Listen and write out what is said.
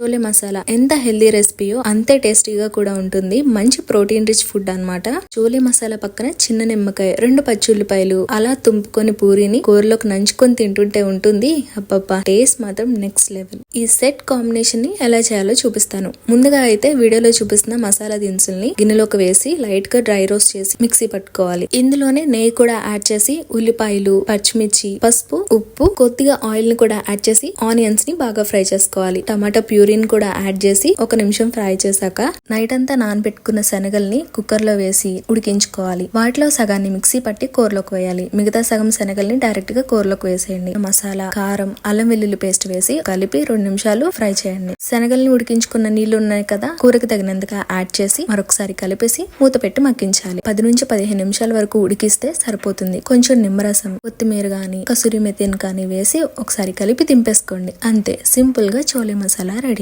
చోలే మసాలా ఎంత హెల్దీ రెసిపీయో అంతే టేస్టీగా కూడా ఉంటుంది. మంచి ప్రోటీన్ రిచ్ ఫుడ్ అన్నమాట. చోలే మసాలా పక్కన చిన్న నిమ్మకాయ రెండు పచ్చుల్లిపాయలు అలా తుంపుకొని పూరిని కూరలోకి నంచుకొని తింటుంటే ఉంటుంది. అబ్బబ్బా టేస్ట్ మాత్రం నెక్స్ట్ లెవెల్ ఈ సెట్ కాంబినేషన్ని ఎలా చేయాలో చూపిస్తాను. ముందుగా అయితే వీడియోలో చూపిస్తున్న మసాలా దినుసుల్ని గిన్నెలోకి వేసి లైట్గా డ్రై రోస్ట్ చేసి మిక్సీ పట్టుకోవాలి. ఇందులోనే నెయ్యి కూడా యాడ్ చేసి ఉల్లిపాయలు పచ్చిమిర్చి పసుపు ఉప్పు కొద్దిగా ఆయిల్ని కూడా యాడ్ చేసి ఆనియన్స్ని బాగా ఫ్రై చేసుకోవాలి. టమాటా ప్యూరిన్ కూడా యాడ్ చేసి ఒక నిమిషం ఫ్రై చేశాక నైట్ అంతా నానబెట్టుకున్న శనగల్ని కుక్కర్లో వేసి ఉడికించుకోవాలి. వాటిలో సగాన్ని మిక్సీ పట్టి కూరలోకి వేయాలి. మిగతా సగం శనగల్ని డైరెక్ట్గా కూరలోకి వేసేయండి. మసాలా కారం అల్లం వెల్లుల్లి పేస్ట్ వేసి కలిపి రెండు నిమిషాలు ఫ్రై చేయండి. శనగల్ని ఉడికించుకున్న నీళ్ళు ఉన్నాయి కదా కూరకి తగినంతగా యాడ్ చేసి మరొకసారి కలిపేసి మూత పెట్టి మగ్గించాలి. పది నుంచి పదిహేను నిమిషాల వరకు ఉడికిస్తే సరిపోతుంది. కొంచెం నిమ్మరసం కొత్తిమీర గాని కసూరి మెతిన్ కానీ వేసి ఒకసారి కలిపి దింపేసుకోండి. అంతే సింపుల్గా చోలే మసాలా రెడీ.